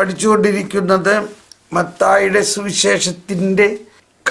പഠിച്ചുകൊണ്ടിരിക്കുന്നത് മത്തായിയുടെ സുവിശേഷത്തിന്റെ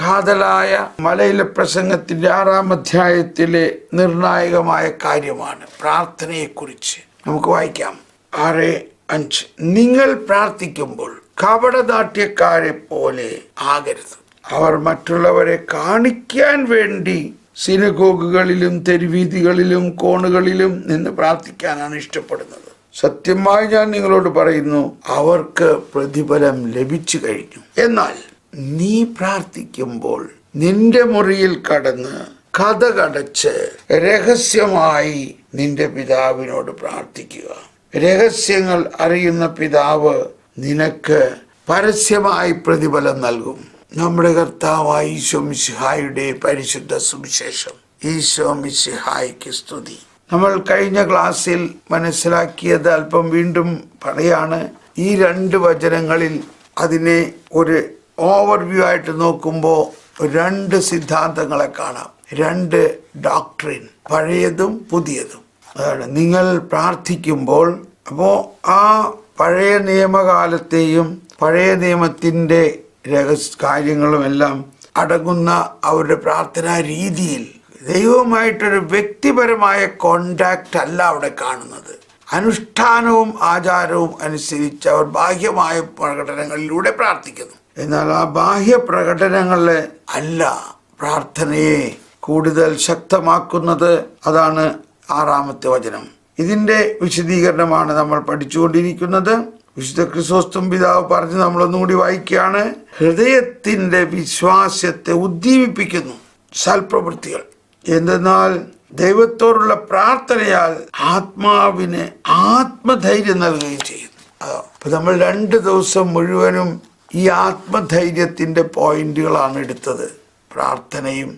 കാതലായ മലയിലെ പ്രസംഗത്തിന്റെ ആറാം അധ്യായത്തിലെ നിർണായകമായ കാര്യമാണ്. പ്രാർത്ഥനയെക്കുറിച്ച് നമുക്ക് വായിക്കാം. ആറ് അഞ്ച്. നിങ്ങൾ പ്രാർത്ഥിക്കുമ്പോൾ കപടനാട്യക്കാരെ പോലെ ആകരുത്. അവർ മറ്റുള്ളവരെ കാണിക്കാൻ വേണ്ടി സിനഗോഗുകളിലും തെരുവീതികളിലും കോണുകളിലും നിന്ന് പ്രാർത്ഥിക്കാനാണ് ഇഷ്ടപ്പെടുന്നത്. സത്യമായി ഞാൻ നിങ്ങളോട് പറയുന്നു അവർക്ക് പ്രതിഫലം ലഭിച്ചു കഴിഞ്ഞു. എന്നാൽ നീ പ്രാർത്ഥിക്കുമ്പോൾ നിന്റെ മുറിയിൽ കടന്ന് കഥ കടച്ച് രഹസ്യമായി നിന്റെ പിതാവിനോട് പ്രാർത്ഥിക്കുക. രഹസ്യങ്ങൾ അറിയുന്ന പിതാവ് നിനക്ക് പരസ്യമായി പ്രതിഫലം നൽകും. നമ്മുടെ കർത്താവായ ഈശോ മിശിഹായുടെ പരിശുദ്ധ സുവിശേഷം. ഈശോ മിശിഹായ്ക്ക് സ്തുതി. നമ്മൾ കഴിഞ്ഞ ക്ലാസ്സിൽ മനസ്സിലാക്കിയത് അല്പം വീണ്ടും പറയാണ് ഈ രണ്ട് വചനങ്ങളിൽ അതിനെ ഒരു ഓവർവ്യൂ ആയിട്ട് നോക്കുമ്പോൾ രണ്ട് സിദ്ധാന്തങ്ങളെ കാണാം. രണ്ട് ഡോക്ട്രിൻ പഴയതും പുതിയതും. അതാണ് നിങ്ങൾ പ്രാർത്ഥിക്കുമ്പോൾ അപ്പോൾ ആ പഴയ നിയമകാലത്തെയും പഴയ നിയമത്തിന്റെ രഹസ്യ കാര്യങ്ങളുമെല്ലാം അടങ്ങുന്ന അവരുടെ പ്രാർത്ഥനാ രീതിയിൽ ദൈവവുമായിട്ടൊരു വ്യക്തിപരമായ കോണ്ടാക്റ്റ് അല്ല അവിടെ കാണുന്നത്. അനുഷ്ഠാനവും ആചാരവും അനുസരിച്ച് അവർ ബാഹ്യമായ പ്രകടനങ്ങളിലൂടെ പ്രാർത്ഥിക്കുന്നു. എന്നാൽ ആ ബാഹ്യ പ്രകടനങ്ങളെ അല്ല പ്രാർത്ഥനയെ കൂടുതൽ ശക്തമാക്കുന്നത്. അതാണ് ആറാമത്തെ വചനം. ഇതിന്റെ വിശദീകരണമാണ് നമ്മൾ പഠിച്ചുകൊണ്ടിരിക്കുന്നത്. വിശുദ്ധ ക്രിസോസ്തും പിതാവ് പറഞ്ഞ് നമ്മളൊന്നുകൂടി വായിക്കുകയാണ്. ഹൃദയത്തിന്റെ വിശ്വാസ്യത്തെ ഉദ്ദീപിപ്പിക്കുന്നു. സൽപ്രവൃത്തികൾ. എന്തെന്നാൽ ദൈവത്തോടുള്ള പ്രാർത്ഥനയാൽ ആത്മാവിന് ആത്മധൈര്യം നൽകുകയും ചെയ്യുന്നു. അപ്പൊ നമ്മൾ രണ്ട് ദിവസം മുഴുവനും ഈ ആത്മധൈര്യത്തിന്റെ പോയിന്റുകളാണ് എടുത്തത്. പ്രാർത്ഥനയും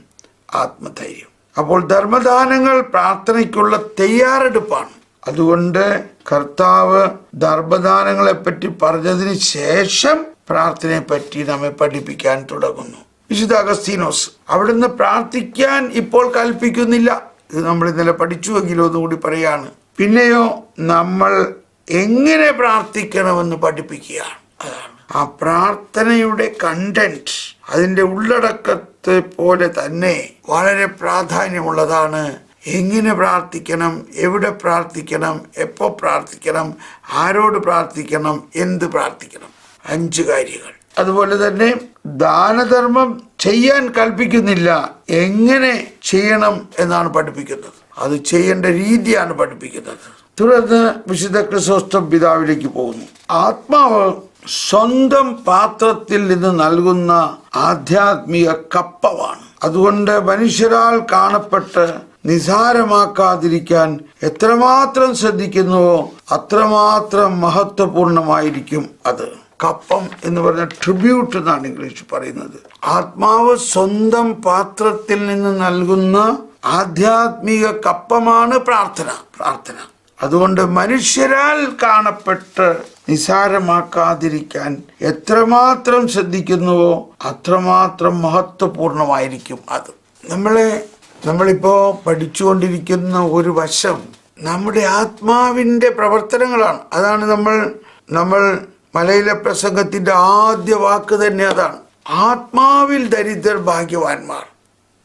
ആത്മധൈര്യം. അപ്പോൾ ധർമ്മദാനങ്ങൾ പ്രാർത്ഥനയ്ക്കുള്ള തയ്യാറെടുപ്പാണ്. അതുകൊണ്ട് കർത്താവ് ധർമ്മദാനങ്ങളെപ്പറ്റി പറഞ്ഞതിന് ശേഷം പ്രാർത്ഥനയെ പറ്റി നമ്മെ പഠിപ്പിക്കാൻ തുടങ്ങുന്നു. വിശുദ്ധ അഗസ്തീനോസ് അവിടുന്ന് പ്രാർത്ഥിക്കാൻ ഇപ്പോൾ കൽപ്പിക്കുന്നില്ല. ഇത് നമ്മൾ ഇന്നലെ പഠിച്ചുവെങ്കിലും ഒന്നുകൂടി പറയാണ്. പിന്നെയോ നമ്മൾ എങ്ങനെ പ്രാർത്ഥിക്കണമെന്ന് പഠിപ്പിക്കുകയാണ്. അതാണ്. ആ പ്രാർത്ഥനയുടെ കണ്ടന്റ് അതിന്റെ ഉള്ളടക്കത്തെ പോലെ തന്നെ വളരെ പ്രാധാന്യമുള്ളതാണ്. എങ്ങനെ പ്രാർത്ഥിക്കണം എവിടെ പ്രാർത്ഥിക്കണം എപ്പോൾ പ്രാർത്ഥിക്കണം ആരോട് പ്രാർത്ഥിക്കണം എന്ത് പ്രാർത്ഥിക്കണം. അഞ്ച് കാര്യങ്ങൾ. അതുപോലെ തന്നെ ദാനധർമ്മം ചെയ്യാൻ കൽപ്പിക്കുന്നില്ല. എങ്ങനെ ചെയ്യണം എന്നാണ് പഠിപ്പിക്കുന്നത്. അത് ചെയ്യേണ്ട രീതിയാണ് പഠിപ്പിക്കുന്നത്. തുടർന്ന് വിശുദ്ധ ക്രിസോസ്റ്റം പിതാവിലേക്ക് പോകുന്നു. ആത്മാവ് സ്വന്തം പാത്രത്തിൽ നിന്ന് നൽകുന്ന ആധ്യാത്മിക കപ്പമാണ് അതുകൊണ്ട് മനുഷ്യരാൾ കാണപ്പെട്ട് നിസാരമാക്കാതിരിക്കാൻ എത്രമാത്രം ശ്രദ്ധിക്കുന്നുവോ അത്രമാത്രം മഹത്വപൂർണമായിരിക്കും അത്. കപ്പം എന്ന് പറഞ്ഞ ട്രിബ്യൂട്ട് എന്നാണ് ഇംഗ്ലീഷ് പറയുന്നത്. ആത്മാവ് സ്വന്തം പാത്രത്തിൽ നിന്ന് നൽകുന്ന ആധ്യാത്മിക കപ്പമാണ് പ്രാർത്ഥന പ്രാർത്ഥന. അതുകൊണ്ട് മനുഷ്യരാൽ കാണപ്പെട്ട് നിസാരമാക്കാതിരിക്കാൻ എത്രമാത്രം ശ്രദ്ധിക്കുന്നുവോ അത്രമാത്രം മഹത്വപൂർണമായിരിക്കും അത്. നമ്മളെ നമ്മളിപ്പോ പഠിച്ചുകൊണ്ടിരിക്കുന്ന ഒരു വശം നമ്മുടെ ആത്മാവിന്റെ പ്രവർത്തനങ്ങളാണ്. അതാണ് നമ്മൾ നമ്മൾ മലയിലെ പ്രസംഗത്തിന്റെ ആദ്യ വാക്ക് തന്നെ അതാണ്. ആത്മാവിൽ ദരിദ്രർ ഭാഗ്യവാന്മാർ.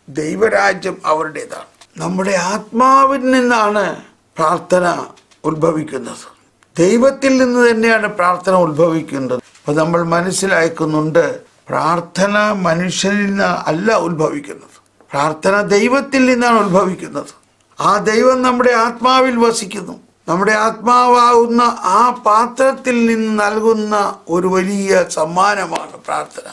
ദൈവരാജ്യം അവരുടേതാണ്. നമ്മുടെ ആത്മാവിൽ നിന്നാണ് പ്രാർത്ഥന ഉത്ഭവിക്കുന്നത്. ദൈവത്തിൽ നിന്ന് തന്നെയാണ് പ്രാർത്ഥന ഉത്ഭവിക്കുന്നത്. അപ്പൊ നമ്മൾ മനസ്സിലാക്കുന്നുണ്ട് പ്രാർത്ഥന മനുഷ്യനിൽ നിന്ന് അല്ല ഉത്ഭവിക്കുന്നത്. പ്രാർത്ഥന ദൈവത്തിൽ നിന്നാണ് ഉത്ഭവിക്കുന്നത്. ആ ദൈവം നമ്മുടെ ആത്മാവിൽ വസിക്കുന്നു. നമ്മുടെ ആത്മാവാകുന്ന ആ പാത്രത്തിൽ നിന്ന് നൽകുന്ന ഒരു വലിയ സമ്മാനമാണ് പ്രാർത്ഥന.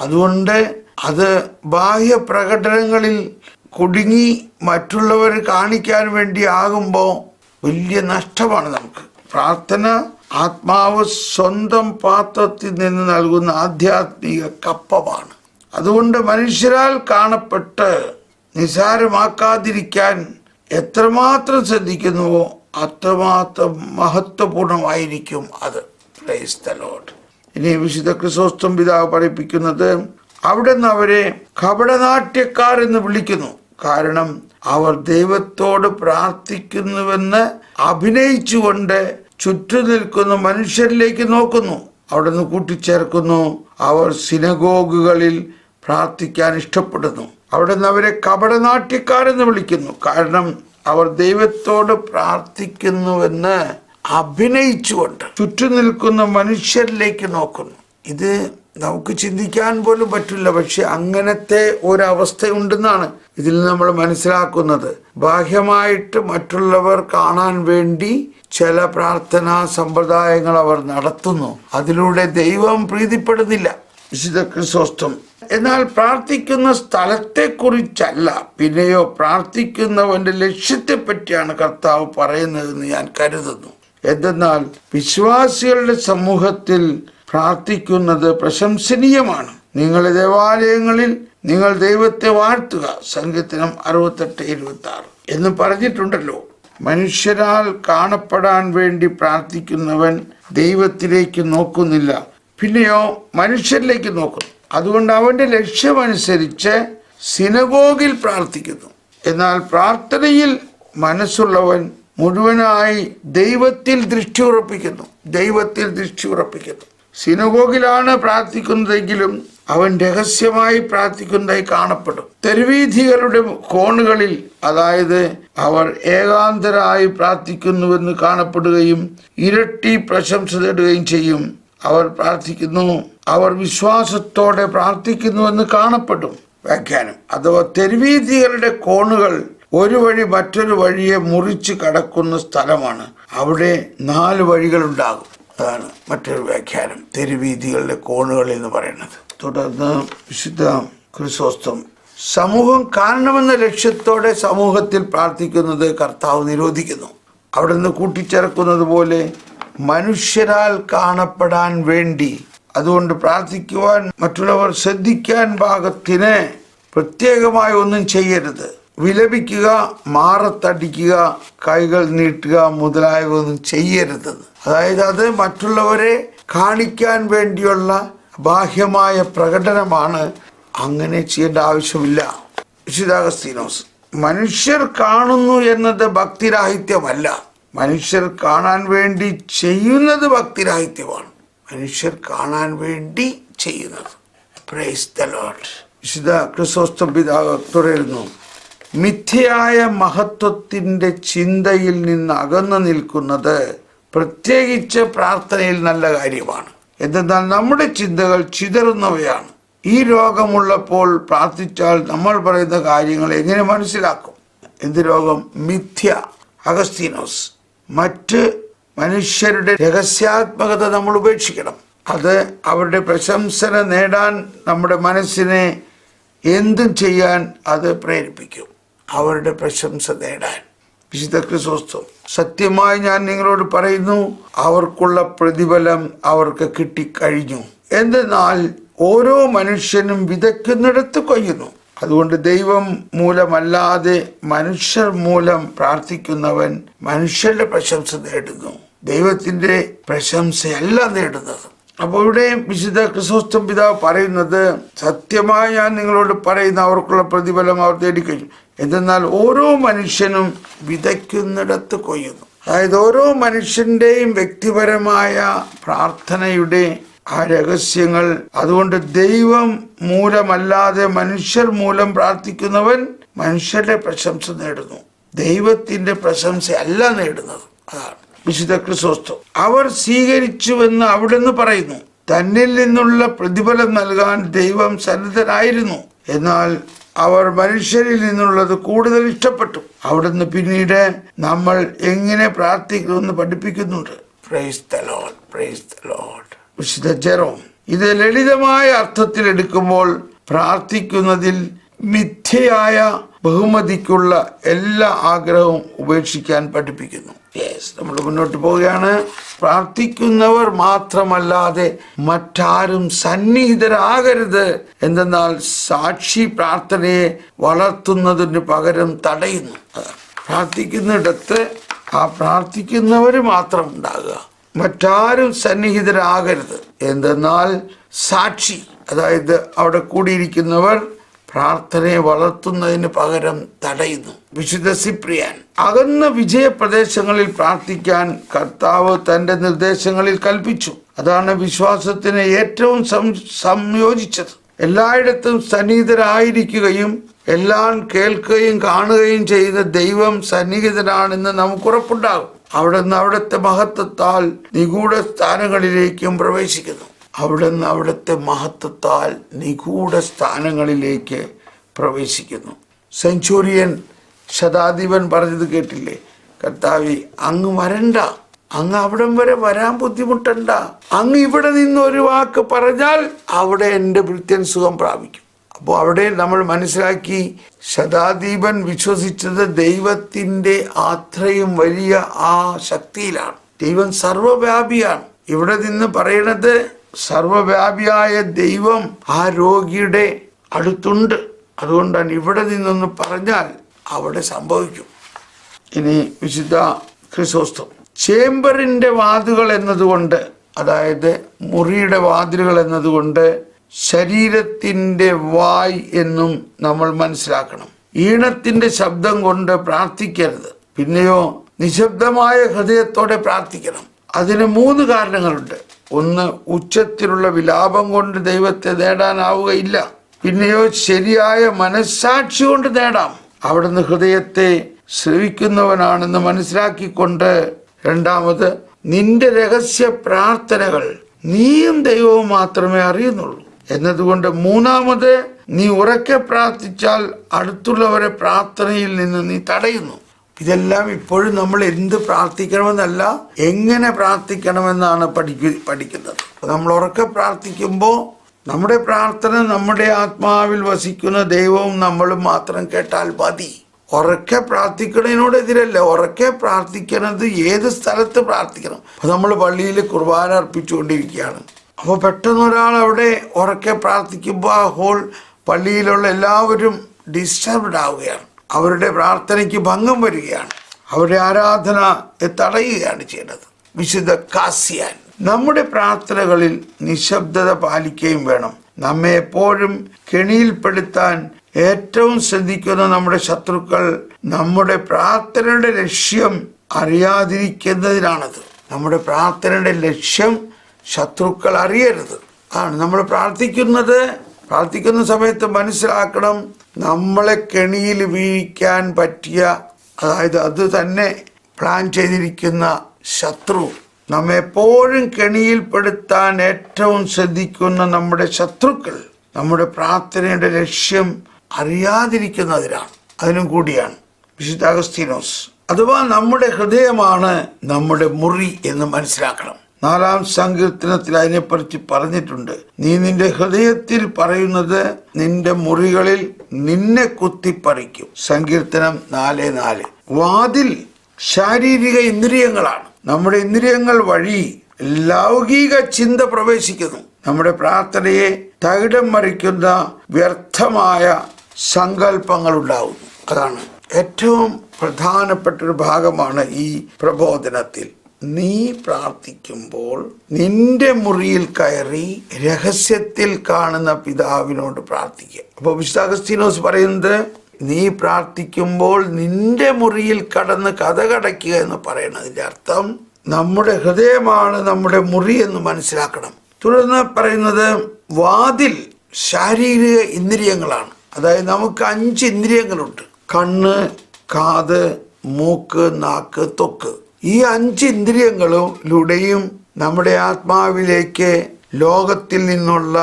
അതുകൊണ്ട് അത് ബാഹ്യ പ്രകടനങ്ങളിൽ കുടുങ്ങി മറ്റുള്ളവർ കാണിക്കാൻ വേണ്ടി ആകുമ്പോൾ വലിയ നഷ്ടമാണ് നമുക്ക്. പ്രാർത്ഥന ആത്മാവ് സ്വന്തം പാത്രത്തിൽ നിന്ന് നൽകുന്ന ആധ്യാത്മിക കപ്പമാണ്. അതുകൊണ്ട് മനുഷ്യരാൽ കാണപ്പെട്ട് നിസാരമാക്കാതിരിക്കാൻ എത്രമാത്രം ശ്രദ്ധിക്കുന്നുവോ അത്രമാത്രം മഹത്വപൂർണമായിരിക്കും അത്. പ്ലേസ് ദ ലോഡ് ഇനി വിശുദ്ധ ക്രിസോസ്തം പിതാവ് പഠിപ്പിക്കുന്നത് അവിടെ നിന്ന് അവരെ കപടനാട്യക്കാർ എന്ന് വിളിക്കുന്നു. കാരണം അവർ ദൈവത്തോട് പ്രാർത്ഥിക്കുന്നുവെന്ന് അഭിനയിച്ചുകൊണ്ട് ചുറ്റു നിൽക്കുന്ന മനുഷ്യരിലേക്ക് നോക്കുന്നു. അവിടെ നിന്ന് കൂട്ടിച്ചേർക്കുന്നു. അവർ സിനഗോഗുകളിൽ പ്രാർത്ഥിക്കാൻ ഇഷ്ടപ്പെടുന്നു. അവിടെ നിന്ന് അവരെ കപടനാട്യക്കാരെന്ന് വിളിക്കുന്നു. കാരണം അവർ ദൈവത്തോട് പ്രാർത്ഥിക്കുന്നുവെന്ന് അഭിനയിച്ചുകൊണ്ട് ചുറ്റു നിൽക്കുന്ന മനുഷ്യരിലേക്ക് നോക്കുന്നു. ഇത് നമുക്ക് ചിന്തിക്കാൻ പോലും പറ്റില്ല പക്ഷെ അങ്ങനത്തെ ഒരവസ്ഥയുണ്ടെന്നാണ് ഇതിൽ നമ്മൾ മനസ്സിലാക്കുന്നത്. ബാഹ്യമായിട്ട് മറ്റുള്ളവർ കാണാൻ വേണ്ടി ചില പ്രാർത്ഥനാ സമ്പ്രദായങ്ങൾ അവർ നടത്തുന്നു. അതിലൂടെ ദൈവം പ്രീതിപ്പെടുന്നില്ല. വിശുദ്ധ ക്രിസോസ്റ്റം എന്നാൽ പ്രാർത്ഥിക്കുന്ന സ്ഥലത്തെക്കുറിച്ചല്ല. പിന്നെയോ പ്രാർത്ഥിക്കുന്നവന്റെ ലക്ഷ്യത്തെപ്പറ്റിയാണ് കർത്താവ് പറയുന്നതെന്ന് ഞാൻ കരുതുന്നു. എന്തെന്നാൽ വിശ്വാസികളുടെ സമൂഹത്തിൽ പ്രാർത്ഥിക്കുന്നത് പ്രശംസനീയമാണ്. നിങ്ങളുടെ ദേവാലയങ്ങളിൽ നിങ്ങൾ ദൈവത്തെ വാഴ്ത്തുക. സങ്കീർത്തനം അറുപത്തെട്ട് ഇരുപത്തി ആറ് എന്ന് പറഞ്ഞിട്ടുണ്ടല്ലോ. മനുഷ്യരാൽ കാണപ്പെടാൻ വേണ്ടി പ്രാർത്ഥിക്കുന്നവൻ ദൈവത്തിലേക്ക് നോക്കുന്നില്ല. പിന്നെയോ മനുഷ്യരിലേക്ക് നോക്കുന്നു. അതുകൊണ്ട് അവന്റെ ലക്ഷ്യമനുസരിച്ച് സിനഗോഗിൽ പ്രാർത്ഥിക്കുന്നു. എന്നാൽ പ്രാർത്ഥനയിൽ മനസ്സുള്ളവൻ മുഴുവനായി ദൈവത്തിൽ ദൃഷ്ടി ഉറപ്പിക്കുന്നു. ദൈവത്തിൽ ദൃഷ്ടി ഉറപ്പിക്കുന്നു. സിനഗോഗിലാണ് പ്രാർത്ഥിക്കുന്നതെങ്കിലും അവൻ രഹസ്യമായി പ്രാർത്ഥിക്കുന്നതായി കാണപ്പെടും. തെരുവീഥികളുടെ കോണുകളിൽ അതായത് അവർ ഏകാന്തരായി പ്രാർത്ഥിക്കുന്നുവെന്ന് കാണപ്പെടുകയും ഇരട്ടി പ്രശംസ ചെയ്യും. അവർ പ്രാർത്ഥിക്കുന്നു. അവർ വിശ്വാസത്തോടെ പ്രാർത്ഥിക്കുന്നുവെന്ന് കാണപ്പെടും വ്യാഖ്യാനം. അഥവാ തെരുവീതികളുടെ കോണുകൾ ഒരു വഴി മറ്റൊരു വഴിയെ മുറിച്ച് കടക്കുന്ന സ്ഥലമാണ്. അവിടെ നാല് വഴികളുണ്ടാകും. അതാണ് മറ്റൊരു വ്യാഖ്യാനം. തെരുവീതികളുടെ കോണുകൾ എന്ന് പറയുന്നത്. തുടർന്ന് വിശുദ്ധ ക്രിസോസ്തം സമൂഹം കാരണമെന്ന ലക്ഷ്യത്തോടെ സമൂഹത്തിൽ പ്രാർത്ഥിക്കുന്നത് കർത്താവ് നിരോധിക്കുന്നു. അവിടെ നിന്ന് കൂട്ടിച്ചേർക്കുന്നത് പോലെ മനുഷ്യരാൽ കാണപ്പെടാൻ വേണ്ടി. അതുകൊണ്ട് പ്രാർത്ഥിക്കുവാൻ മറ്റുള്ളവർ ശ്രദ്ധിക്കാൻ പാകത്തിന് പ്രത്യേകമായി ഒന്നും ചെയ്യരുത്. വിലപിക്കുക മാറത്തടിക്കുക കൈകൾ നീട്ടുക മുതലായവ ഒന്നും ചെയ്യരുതെന്ന് അതായത് അത് മറ്റുള്ളവരെ കാണിക്കാൻ വേണ്ടിയുള്ള ബാഹ്യമായ പ്രകടനമാണ്. അങ്ങനെ ചെയ്യേണ്ട ആവശ്യമില്ല. വിശുദ്ധാഗസ്തീനോസ് മനുഷ്യർ കാണുന്നു എന്നത് ഭക്തിരാഹിത്യമല്ല. മനുഷ്യർ കാണാൻ വേണ്ടി ചെയ്യുന്നത് ഭക്തിരാഹിത്യമാണ്. മനുഷ്യർ കാണാൻ വേണ്ടി ചെയ്യുന്നത്. പ്രൈസ് ദ ലോഡ് വിശുദ്ധ ക്രിസോസ്തം പിതാവ് തുടരുന്നു. മിഥ്യയായ മഹത്വത്തിന്റെ ചിന്തയിൽ നിന്ന് അകന്നു നിൽക്കുന്നത് പ്രത്യേകിച്ച് പ്രാർത്ഥനയിൽ നല്ല കാര്യമാണ്. എന്തെന്നാൽ നമ്മുടെ ചിന്തകൾ ചിതറുന്നവയാണ്. ഈ രോഗമുള്ളപ്പോൾ പ്രാർത്ഥിച്ചാൽ നമ്മൾ പറയുന്ന കാര്യങ്ങൾ എങ്ങനെ മനസ്സിലാക്കും? എന്ത് രോഗം? മിഥ്യ. അഗസ്തീനോസ്. മറ്റ് മനുഷ്യരുടെ രഹസ്യാത്മകത നമ്മൾ ഉപേക്ഷിക്കണം. അത് അവരുടെ പ്രശംസന നേടാൻ നമ്മുടെ മനസ്സിനെ എന്തും ചെയ്യാൻ അത് പ്രേരിപ്പിക്കും. അവരുടെ പ്രശംസ നേടാൻ. വിശുദ്ധ ക്രിസ്തോസ്തം സത്യമായി ഞാൻ നിങ്ങളോട് പറയുന്നു അവർക്കുള്ള പ്രതിഫലം അവർക്ക് കിട്ടിക്കഴിഞ്ഞു. എന്തെന്നാൽ ഓരോ മനുഷ്യനും വിതയ്ക്കുന്നിടത്ത് കൊയ്യുന്നു. അതുകൊണ്ട് ദൈവം മൂലമല്ലാതെ മനുഷ്യർ മൂലം പ്രാർത്ഥിക്കുന്നവൻ മനുഷ്യരുടെ പ്രശംസ നേടുന്നു. ദൈവത്തിന്റെ പ്രശംസയല്ല നേടുന്നത്. അപ്പോൾ ഇവിടെ വിശുദ്ധ ക്രിസോസ്റ്റം പിതാവ് പറയുന്നത് സത്യമായി ഞാൻ നിങ്ങളോട് പറയുന്ന അവർക്കുള്ള പ്രതിഫലം അവർ തേടിക്കഴിഞ്ഞു. എന്തെന്നാൽ ഓരോ മനുഷ്യനും വിതയ്ക്കുന്നിടത്ത് കൊയ്യുന്നു. അതായത് ഓരോ മനുഷ്യന്റെയും വ്യക്തിപരമായ പ്രാർത്ഥനയുടെ ആ രഹസ്യങ്ങൾ. അതുകൊണ്ട് ദൈവം മൂലമല്ലാതെ മനുഷ്യർ മൂലം പ്രാർത്ഥിക്കുന്നവൻ മനുഷ്യരുടെ പ്രശംസ നേടുന്നു. ദൈവത്തിന്റെ പ്രശംസ അല്ല നേടുന്നത്. അതാണ് വിശുദ്ധ ക്രിസോസ്തം അവർ സ്വീകരിച്ചുവെന്ന് അവിടുന്ന് പറയുന്നു. തന്നിൽ നിന്നുള്ള പ്രതിഫലം നൽകാൻ ദൈവം സന്നദ്ധനായിരുന്നു. എന്നാൽ അവർ മനുഷ്യരിൽ നിന്നുള്ളത് കൂടുതൽ ഇഷ്ടപ്പെട്ടു. അവിടുന്ന് പിന്നീട് നമ്മൾ എങ്ങനെ പ്രാർത്ഥിക്കുമെന്ന് പഠിപ്പിക്കുന്നുണ്ട്. Praise the Lord praise the Lord വിശുദ്ധ ജെറോം. ഇത് ലളിതമായ അർത്ഥത്തിൽ എടുക്കുമ്പോൾ പ്രാർത്ഥിക്കുന്നതിൽ മിഥ്യയായ ബഹുമതിക്കുള്ള എല്ലാ ആഗ്രഹവും ഉപേക്ഷിക്കാൻ പഠിപ്പിക്കുന്നു. യെസ് നമ്മൾ മുന്നോട്ട് പോവുകയാണ്. പ്രാർത്ഥിക്കുന്നവർ മാത്രമല്ലാതെ മറ്റാരും സന്നിഹിതരാകരുത് എന്തെന്നാൽ സാക്ഷി പ്രാർത്ഥനയെ വളർത്തുന്നതിന് പകരം തടയുന്നു. പ്രാർത്ഥിക്കുന്നിടത്ത് ആ പ്രാർത്ഥിക്കുന്നവർ മാത്രം ഉണ്ടാകുക. മറ്റാരും സന്നിഹിതരാകരുത്. എന്തെന്നാൽ സാക്ഷി അതായത് അവിടെ കൂടിയിരിക്കുന്നവർ പ്രാർത്ഥനയെ വളർത്തുന്നതിന് പകരം തടയുന്നു. വിശുദ്ധ സിപ്രിയാൻ അകന്ന വിജയപ്രദേശങ്ങളിൽ പ്രാർത്ഥിക്കാൻ കർത്താവ് തന്റെ നിർദ്ദേശങ്ങളിൽ കൽപ്പിച്ചു. അതാണ് വിശ്വാസത്തിന് ഏറ്റവും സംയോജിച്ചത്. എല്ലായിടത്തും സന്നിഹിതരായിരിക്കുകയും എല്ലാം കേൾക്കുകയും കാണുകയും ചെയ്യുന്ന ദൈവം സന്നിഹിതനാണെന്ന് നമുക്ക് ഉറപ്പുണ്ടാകും. അവിടുന്ന് അവിടുത്തെ മഹത്വത്താൽ നിഗൂഢ സ്ഥാനങ്ങളിലേക്കും പ്രവേശിക്കുന്നു. അവിടുന്ന് അവിടുത്തെ മഹത്വത്താൽ നിഗൂഢ സ്ഥാനങ്ങളിലേക്ക് പ്രവേശിക്കുന്നു. സെഞ്ചുറിയൻ ശതാധിപൻ പറഞ്ഞത് കേട്ടില്ലേ? കർത്താവി അങ്ങ് വരണ്ട. അങ്ങ് അവിടം വരെ വരാൻ ബുദ്ധിമുട്ടണ്ട. അങ്ങ് ഇവിടെ നിന്ന് ഒരു വാക്ക് പറഞ്ഞാൽ അവിടെ എന്റെ ഭൃത്യൻ സുഖം പ്രാപിക്കും. അപ്പോൾ അവിടെ നമ്മൾ മനസ്സിലാക്കി ശതാദീപൻ വിശ്വസിച്ചത് ദൈവത്തിന്റെ അത്രയും വലിയ ആ ശക്തിയിലാണ്. ദൈവം സർവവ്യാപിയാണ്. ഇവിടെ നിന്ന് പറയണത് സർവവ്യാപിയായ ദൈവം ആ രോഗിയുടെ അടുത്തുണ്ട്. അതുകൊണ്ടാണ് ഇവിടെ നിന്നൊന്ന് പറഞ്ഞാൽ അവിടെ സംഭവിക്കും. ഇനി വിശുദ്ധ ക്രിസോസ്തം ചേംബറിന്റെ വാതുകൾ എന്നതുകൊണ്ട് അതായത് മുറിയുടെ വാതിലുകൾ എന്നതുകൊണ്ട് ശരീരത്തിന്റെ വായ് എന്നും നമ്മൾ മനസ്സിലാക്കണം. ഈണത്തിന്റെ ശബ്ദം കൊണ്ട് പ്രാർത്ഥിക്കരുത്. പിന്നെയോ നിശബ്ദമായ ഹൃദയത്തോടെ പ്രാർത്ഥിക്കണം. അതിന് മൂന്ന് കാരണങ്ങളുണ്ട്. ഒന്ന് ഉച്ചത്തിലുള്ള വിലാപം കൊണ്ട് ദൈവത്തെ നേടാനാവുകയില്ല. പിന്നെയോ ശരിയായ മനസ്സാക്ഷി കൊണ്ട് നേടാം. അവിടുന്ന് ഹൃദയത്തെ ശ്രവിക്കുന്നവനാണെന്ന് മനസ്സിലാക്കിക്കൊണ്ട് രണ്ടാമത് നിന്റെ രഹസ്യ പ്രാർത്ഥനകൾ നീയും ദൈവവും മാത്രമേ അറിയുന്നുള്ളൂ. എന്നതുകൊണ്ട് മൂന്നാമത് നീ ഉറക്കെ പ്രാർത്ഥിച്ചാൽ അടുത്തുള്ളവരെ പ്രാർത്ഥനയിൽ നിന്ന് നീ തടയുന്നു. ഇതെല്ലാം ഇപ്പോഴും നമ്മൾ എന്ത് പ്രാർത്ഥിക്കണമെന്നല്ല എങ്ങനെ പ്രാർത്ഥിക്കണമെന്നാണ് പഠിക്ക പഠിക്കുന്നത്. നമ്മൾ ഉറക്കെ പ്രാർത്ഥിക്കുമ്പോൾ നമ്മുടെ പ്രാർത്ഥന നമ്മുടെ ആത്മാവിൽ വസിക്കുന്ന ദൈവവും നമ്മളും മാത്രം കേട്ടാൽ മതി. ഉറക്കെ പ്രാർത്ഥിക്കുന്നതിനോട് എതിരല്ല ഉറക്കെ പ്രാർത്ഥിക്കണത് ഏത് സ്ഥലത്ത് പ്രാർത്ഥിക്കണം. നമ്മൾ പള്ളിയിൽ കുർബാന അർപ്പിച്ചുകൊണ്ടിരിക്കുകയാണ്. അപ്പോൾ പെട്ടെന്ന് ഒരാൾ അവിടെ ഉറക്കെ പ്രാർത്ഥിക്കുമ്പോൾ ആ ഹോൾ പള്ളിയിലുള്ള എല്ലാവരും ഡിസ്റ്റർബ്ഡ് ആവുകയാണ്. അവരുടെ പ്രാർത്ഥനയ്ക്ക് ഭംഗം വരികയാണ്. അവരുടെ ആരാധന തടയുകയാണ് ചെയ്യുന്നത് വിശുദ്ധ കാസിയാൻ. നമ്മുടെ പ്രാർത്ഥനകളിൽ നിശബ്ദത പാലിക്കുകയും വേണം. നമ്മെ എപ്പോഴും കെണിയിൽപ്പെടുത്താൻ ഏറ്റവും ശ്രദ്ധിക്കുന്ന നമ്മുടെ ശത്രുക്കൾ നമ്മുടെ പ്രാർത്ഥനയുടെ ലക്ഷ്യം അറിയാതിരിക്കുന്നതിനാണത്. നമ്മുടെ പ്രാർത്ഥനയുടെ ലക്ഷ്യം ശത്രുക്കൾ അറിയരുത്. ആണ്. നമ്മൾ പ്രാർത്ഥിക്കുന്നത് പ്രാർത്ഥിക്കുന്ന സമയത്ത് മനസ്സിലാക്കണം നമ്മളെ കെണിയിൽ വീഴിക്കാൻ പറ്റിയ അതായത് അത് തന്നെ പ്ലാൻ ചെയ്തിരിക്കുന്ന ശത്രു നമ്മെപ്പോഴും കെണിയിൽപ്പെടുത്താൻ ഏറ്റവും ശ്രദ്ധിക്കുന്ന നമ്മുടെ ശത്രുക്കൾ നമ്മുടെ പ്രാർത്ഥനയുടെ ലക്ഷ്യം അറിയാതിരിക്കുന്നതിനാണ്. അതിനും കൂടിയാണ്. വിശുദ്ധ അഗസ്തീനോസ്. അഥവാ നമ്മുടെ ഹൃദയമാണ് നമ്മുടെ മുറി എന്ന് മനസ്സിലാക്കണം. നാലാം സങ്കീർത്തനത്തിൽ അതിനെപ്പറ്റി പറഞ്ഞിട്ടുണ്ട്. നീ നിന്റെ ഹൃദയത്തിൽ പറയുന്നത് നിന്റെ മുറികളിൽ നിന്നെ കുത്തിപ്പറിക്കും. സങ്കീർത്തനം നാല് നാല്. വാതിൽ ശാരീരിക ഇന്ദ്രിയങ്ങളാണ്. നമ്മുടെ ഇന്ദ്രിയങ്ങൾ വഴി ലൗകിക ചിന്ത പ്രവേശിക്കുന്നു. നമ്മുടെ പ്രാർത്ഥനയെ തകിടം മറിക്കുന്ന വ്യർത്ഥമായ സങ്കല്പങ്ങൾ ഉണ്ടാകുന്നു. അതാണ് ഏറ്റവും പ്രധാനപ്പെട്ട ഒരു ഭാഗമാണ് ഈ പ്രബോധനത്തിൽ. നീ പ്രാർത്ഥിക്കുമ്പോൾ നിന്റെ മുറിയിൽ കയറി രഹസ്യത്തിൽ കാണുന്ന പിതാവിനോട് പ്രാർത്ഥിക്കുക. അപ്പോൾ വിശുദ്ധ അഗസ്തീനോസ് പറയുന്നത് നീ പ്രാർത്ഥിക്കുമ്പോൾ നിന്റെ മുറിയിൽ കടന്ന് കഥ കടയ്ക്കുക എന്ന് പറയുന്നതിന്റെ അർത്ഥം നമ്മുടെ ഹൃദയമാണ് നമ്മുടെ മുറി എന്ന് മനസ്സിലാക്കണം. തുടർന്ന് പറയുന്നത് വാതിൽ ശാരീരിക ഇന്ദ്രിയങ്ങളാണ്. അതായത് നമുക്ക് അഞ്ച് ഇന്ദ്രിയങ്ങളുണ്ട്. കണ്ണ് കാത് മൂക്ക് നാക്ക് തൊക്ക് ഈ അഞ്ച് ഇന്ദ്രിയങ്ങളിലൂടെയും നമ്മുടെ ആത്മാവിലേക്ക് ലോകത്തിൽ നിന്നുള്ള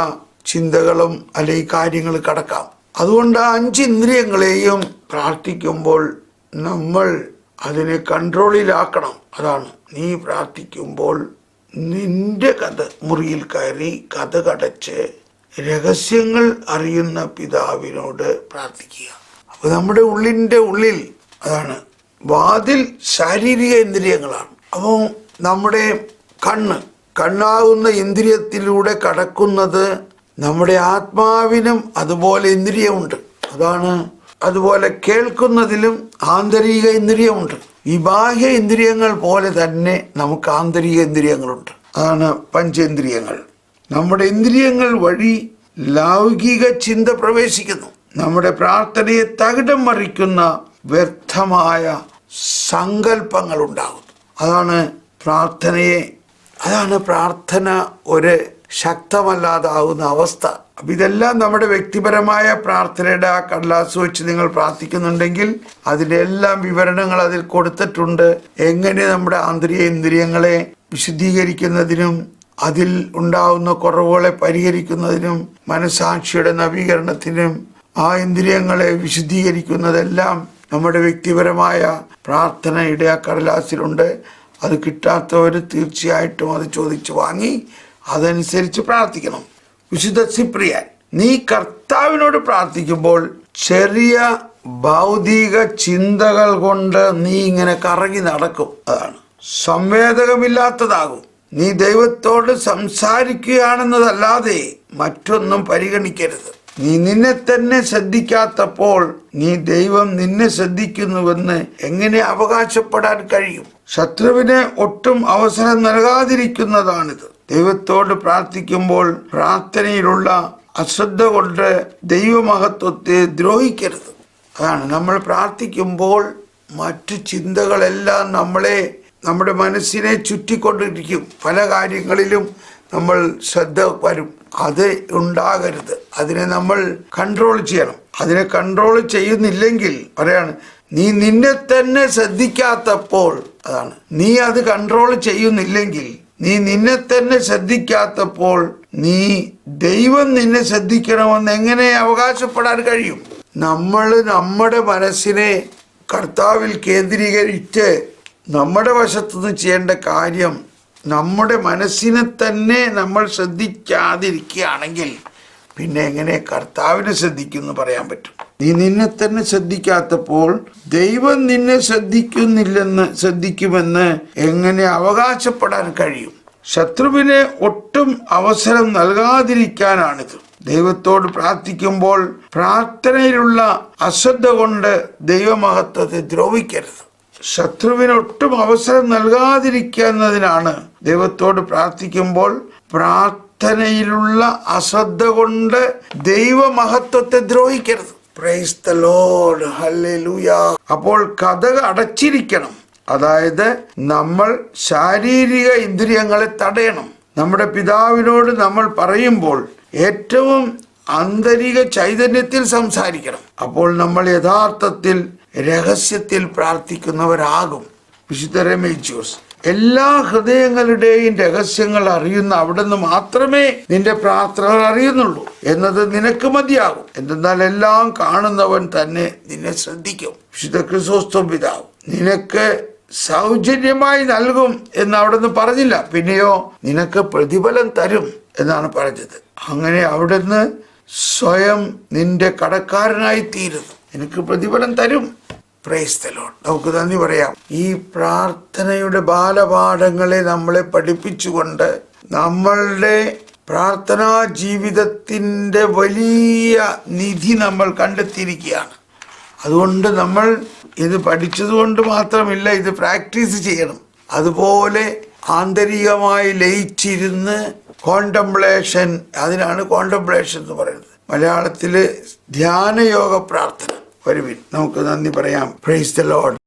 ചിന്തകളും അല്ലെങ്കിൽ കാര്യങ്ങൾ കടക്കാം. അതുകൊണ്ട് ആ അഞ്ച് ഇന്ദ്രിയങ്ങളെയും പ്രാർത്ഥിക്കുമ്പോൾ നമ്മൾ അതിനെ കൺട്രോളിലാക്കണം. അതാണ് നീ പ്രാർത്ഥിക്കുമ്പോൾ നിന്റെ കഥ മുറിയിൽ കയറി കഥ കടച്ച് രഹസ്യങ്ങൾ അറിയുന്ന പിതാവിനോട് പ്രാർത്ഥിക്കുക. അപ്പോൾ നമ്മുടെ ഉള്ളിന്റെ ഉള്ളിൽ അതാണ് വാതിൽ ശാരീരിക ഇന്ദ്രിയങ്ങളാണ്. അപ്പോൾ നമ്മുടെ കണ്ണ് കണ്ണാകുന്ന ഇന്ദ്രിയത്തിലൂടെ കടക്കുന്നത് നമ്മുടെ ആത്മാവിനും അതുപോലെ ഇന്ദ്രിയമുണ്ട്. അതാണ് അതുപോലെ കേൾക്കുന്നതിലും ആന്തരിക ഇന്ദ്രിയമുണ്ട്. ഈ ബാഹ്യ ഇന്ദ്രിയങ്ങൾ പോലെ തന്നെ നമുക്ക് ആന്തരിക ഇന്ദ്രിയങ്ങളുണ്ട്. അതാണ് പഞ്ചേന്ദ്രിയങ്ങൾ. നമ്മുടെ ഇന്ദ്രിയങ്ങൾ വഴി ലൗകിക ചിന്ത പ്രവേശിക്കുന്നു. നമ്മുടെ പ്രാർത്ഥനയെ തകിടം മറിക്കുന്ന വ്യർത്ഥമായ സങ്കല്പങ്ങൾ ഉണ്ടാകുന്നു അതാണ് പ്രാർത്ഥനയെ അതാണ് പ്രാർത്ഥന ഒരു ശക്തമല്ലാതാവുന്ന അവസ്ഥ. അപ്പം ഇതെല്ലാം നമ്മുടെ വ്യക്തിപരമായ പ്രാർത്ഥനയുടെ ആ കടലാസ് വെച്ച് നിങ്ങൾ പ്രാർത്ഥിക്കുന്നുണ്ടെങ്കിൽ അതിന്റെ എല്ലാം വിവരണങ്ങൾ അതിൽ കൊടുത്തിട്ടുണ്ട്. എങ്ങനെ നമ്മുടെ ആന്തരിക ഇന്ദ്രിയങ്ങളെ വിശുദ്ധീകരിക്കുന്നതിനും അതിൽ ഉണ്ടാവുന്ന കുറവുകളെ പരിഹരിക്കുന്നതിനും മനസാക്ഷിയുടെ നവീകരണത്തിനും ആ ഇന്ദ്രിയങ്ങളെ വിശുദ്ധീകരിക്കുന്നതെല്ലാം നമ്മുടെ വ്യക്തിപരമായ പ്രാർത്ഥനയുടെ ആ കടലാസിലുണ്ട് അത് കിട്ടാത്തവർ തീർച്ചയായിട്ടും അത് ചോദിച്ചു വാങ്ങി അതനുസരിച്ച് പ്രാർത്ഥിക്കണം. വിശുദ്ധ സിപ്രിയാൻ നീ കർത്താവിനോട് പ്രാർത്ഥിക്കുമ്പോൾ ചെറിയ ഭൗതിക ചിന്തകൾ കൊണ്ട് നീ ഇങ്ങനെ കറങ്ങി നടക്കും. അതാണ്. സംവേദകമില്ലാത്തതാകും. നീ ദൈവത്തോട് സംസാരിക്കുകയാണെന്നതല്ലാതെ മറ്റൊന്നും പരിഗണിക്കരുത്. നീ നിന്നെ തന്നെ ശ്രദ്ധിക്കാത്തപ്പോൾ നീ ദൈവം നിന്നെ ശ്രദ്ധിക്കുന്നുവെന്ന് എങ്ങനെ അവകാശപ്പെടാൻ കഴിയും? ശത്രുവിന് ഒട്ടും അവസരം നൽകാതിരിക്കുന്നതാണിത്. ദൈവത്തോട് പ്രാർത്ഥിക്കുമ്പോൾ പ്രാർത്ഥനയിലുള്ള അശ്രദ്ധ കൊണ്ട് ദൈവമഹത്വത്തെ ദ്രോഹിക്കരുത്. അതാണ് നമ്മൾ പ്രാർത്ഥിക്കുമ്പോൾ മറ്റു ചിന്തകളെല്ലാം നമ്മളെ നമ്മുടെ മനസ്സിനെ ചുറ്റിക്കൊണ്ടിരിക്കും. പല കാര്യങ്ങളിലും നമ്മൾ ശ്രദ്ധ വരും. അത് ഉണ്ടാകരുത്. അതിനെ നമ്മൾ കൺട്രോൾ ചെയ്യണം. അതിനെ കൺട്രോൾ ചെയ്യുന്നില്ലെങ്കിൽ പറയാണ് നീ നിന്നെ തന്നെ ശ്രദ്ധിക്കാത്തപ്പോൾ അതാണ്. നീ അത് കൺട്രോൾ ചെയ്യുന്നില്ലെങ്കിൽ നീ നിന്നെ തന്നെ ശ്രദ്ധിക്കാത്തപ്പോൾ നീ ദൈവം നിന്നെ ശ്രദ്ധിക്കണമെന്ന് എങ്ങനെ അവകാശപ്പെടാൻ കഴിയും? നമ്മൾ നമ്മുടെ മനസ്സിനെ കർത്താവിൽ കേന്ദ്രീകരിച്ച് നമ്മുടെ വശത്തുനിന്ന് ചെയ്യേണ്ട കാര്യം നമ്മുടെ മനസ്സിനെ തന്നെ നമ്മൾ ശ്രദ്ധിക്കാതിരിക്കുകയാണെങ്കിൽ പിന്നെ എങ്ങനെ കർത്താവിനെ ശ്രദ്ധിക്കുമെന്ന് പറയാൻ പറ്റും. നീ നിന്നെ തന്നെ ശ്രദ്ധിക്കാത്തപ്പോൾ ദൈവം നിന്നെ ശ്രദ്ധിക്കുന്നില്ലെന്ന് ശ്രദ്ധിക്കുമെന്ന് എങ്ങനെ അവകാശപ്പെടാൻ കഴിയും? ശത്രുവിന് ഒട്ടും അവസരം നൽകാതിരിക്കാനാണിത്. ദൈവത്തോട് പ്രാർത്ഥിക്കുമ്പോൾ പ്രാർത്ഥനയിലുള്ള അശ്രദ്ധ കൊണ്ട് ദൈവമഹത്വത്തെ ദ്രോഹിക്കരുത്. ശത്രുവിന് ഒട്ടും അവസരം നൽകാതിരിക്കുന്നതിനാണ് ദൈവത്തോട് പ്രാർത്ഥിക്കുമ്പോൾ പ്രാർത്ഥനയിലുള്ള അശ്രദ്ധ കൊണ്ട് ദൈവമഹത്വത്തെ ദ്രോഹിക്കരുത്. പ്രൈസ് അപ്പോൾ കഥ അടച്ചിരിക്കണം. അതായത് നമ്മൾ ശാരീരിക ഇന്ദ്രിയങ്ങളെ തടയണം. നമ്മുടെ പിതാവിനോട് നമ്മൾ പറയുമ്പോൾ ഏറ്റവും ആന്തരിക ചൈതന്യത്തിൽ സംസാരിക്കണം. അപ്പോൾ നമ്മൾ യഥാർത്ഥത്തിൽ രഹസ്യത്തിൽ പ്രാർത്ഥിക്കുന്നവരാകും. വിശുദ്ധ മേച്ചൂസ് എല്ലാ ഹൃദയങ്ങളുടെയും രഹസ്യങ്ങൾ അറിയുന്ന അവിടുന്ന് മാത്രമേ നിന്റെ പ്രാർത്ഥനകൾ അറിയുന്നുള്ളൂ എന്നത് നിനക്ക് മതിയാകും. എന്തെന്നാൽ എല്ലാം കാണുന്നവൻ തന്നെ നിന്നെ ശ്രദ്ധിക്കും. വിശുദ്ധ ക്രിസോസ്തം പിതാവ് നിനക്ക് സൗജന്യമായി നൽകും എന്ന് അവിടുന്ന് പറഞ്ഞില്ല. പിന്നെയോ നിനക്ക് പ്രതിഫലം തരും എന്നാണ് പറഞ്ഞത്. അങ്ങനെ അവിടുന്ന് സ്വയം നിന്റെ കടക്കാരനായി തീരുന്നു നിനക്ക് പ്രതിഫലം തരും പ്രൈസ് the Lord. നമുക്ക് നന്ദി പറയാം. ഈ പ്രാർത്ഥനയുടെ ബാലപാഠങ്ങളെ നമ്മളെ പഠിപ്പിച്ചുകൊണ്ട് നമ്മളുടെ പ്രാർത്ഥനാ ജീവിതത്തിന്റെ വലിയ നിധി നമ്മൾ കണ്ടെത്തിയിരിക്കുകയാണ്. അതുകൊണ്ട് നമ്മൾ ഇത് പഠിച്ചതുകൊണ്ട് മാത്രമില്ല ഇത് പ്രാക്ടീസ് ചെയ്യണം. അതുപോലെ ആന്തരികമായി ലയിച്ചിരുന്ന് കോണ്ടംപ്ലേഷൻ അതിനാണ് കോണ്ടംപ്ലേഷൻ എന്ന് പറയുന്നത്. മലയാളത്തിൽ ധ്യാനയോഗ പ്രാർത്ഥന. വരുവിൻ. നമുക്ക് നന്ദി പറയാം. Price the load